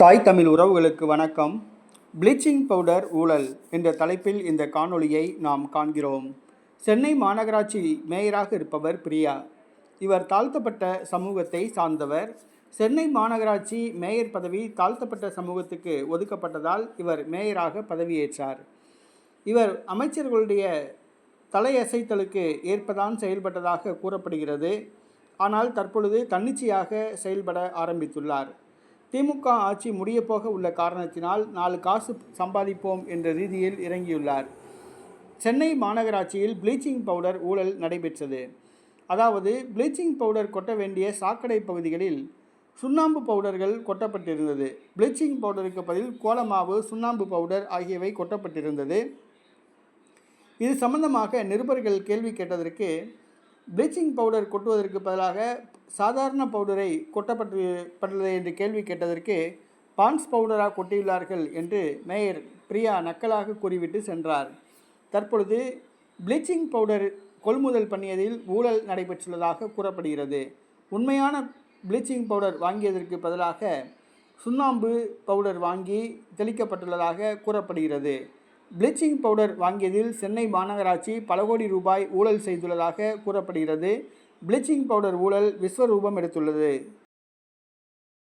தாய் தமிழ் உறவுகளுக்கு வணக்கம். ப்ளீச்சிங் பவுடர் ஊழல் என்ற தலைப்பில் இந்த காணொளியை நாம் காண்கிறோம். சென்னை மாநகராட்சி மேயராக இருப்பவர் பிரியா. இவர் தாழ்த்தப்பட்ட சமூகத்தை சார்ந்தவர். சென்னை மாநகராட்சி மேயர் பதவி தாழ்த்தப்பட்ட சமூகத்துக்கு ஒதுக்கப்பட்டதால் இவர் மேயராக பதவியேற்றார். இவர் அமைச்சர்களுடைய தலையசைத்தலுக்கு ஏற்பதான் செயல்பட்டதாக கூறப்படுகிறது. ஆனால் தற்பொழுது தன்னிச்சையாக செயல்பட ஆரம்பித்துள்ளார். திமுக ஆட்சி முடியப்போக உள்ள காரணத்தினால் நாலு காசு சம்பாதிப்போம் என்ற ரீதியில் இறங்கியுள்ளார். சென்னை மாநகராட்சியில் ப்ளீச்சிங் பவுடர் ஊழல் நடைபெற்றது. அதாவது ப்ளீச்சிங் பவுடர் கொட்ட வேண்டிய சாக்கடை பகுதிகளில் சுண்ணாம்பு பவுடர்கள் கொட்டப்பட்டிருந்தது. ப்ளீச்சிங் பவுடருக்கு பதில் கோலமாவு சுண்ணாம்பு பவுடர் ஆகியவை கொட்டப்பட்டிருந்தது. இது சம்பந்தமாக நிருபர்கள் கேள்வி கேட்டதற்கு ப்ளீச்சிங் பவுடர் கொட்டுவதற்கு பதிலாக சாதாரண பவுடரை கொட்டப்பட்டு பட்டுள்ளது என்று கேள்வி கேட்டதற்கு பான்ஸ் பவுடராக கொட்டியுள்ளார்கள் என்று மேயர் பிரியா நக்கலாக கூறிவிட்டு சென்றார். தற்பொழுது ப்ளீச்சிங் பவுடர் கொள்முதல் பண்ணியதில் ஊழல் நடைபெற்றுள்ளதாக கூறப்படுகிறது. உண்மையான ப்ளீச்சிங் பவுடர் வாங்கியதற்கு பதிலாக சுண்ணாம்பு பவுடர் வாங்கி தெளிக்கப்பட்டுள்ளதாக கூறப்படுகிறது. ப்ளீச்சிங் பவுடர் வாங்கியதில் சென்னை மாநகராட்சி பல கோடி ரூபாய் ஊழல் செய்துள்ளதாக கூறப்படுகிறது. ப்ளீச்சிங் பவுடர் ஊழல் விஸ்வரூபம் எடுத்துள்ளது.